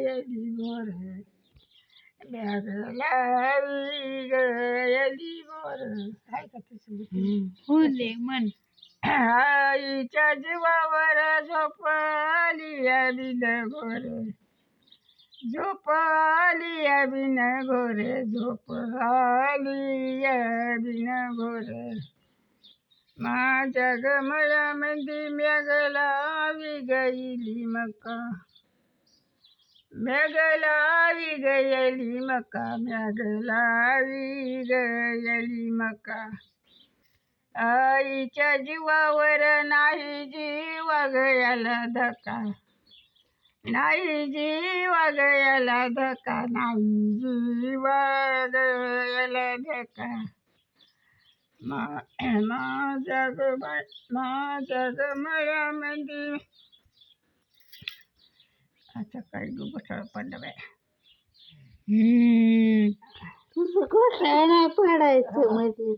ಗಯಲಿ ಮೋರ್ ಗಯಲಿ ಮೋರ್ ಹಾಯ್ ಕತೆ ಹೂ ಲೇ ಮನ್ आईच्या जीवावर झोपाली घोरे गोरे झोपाली बिन गोरे झोपाली बिन गोरे मैं गला मॅगलावी गईली मका मेघलावी गयली मका मेघलावी गयली मका आईच्या जीवावर नाही जीव गयाला धका नाही जीव गयाला धका नाही जीव गयाला धका मा माझ्या ग माझ्या ग मळ्यामध्ये आता काय ग घोटाळा पडला बाय तुझं घोटाळा नाही पडायचं मध्ये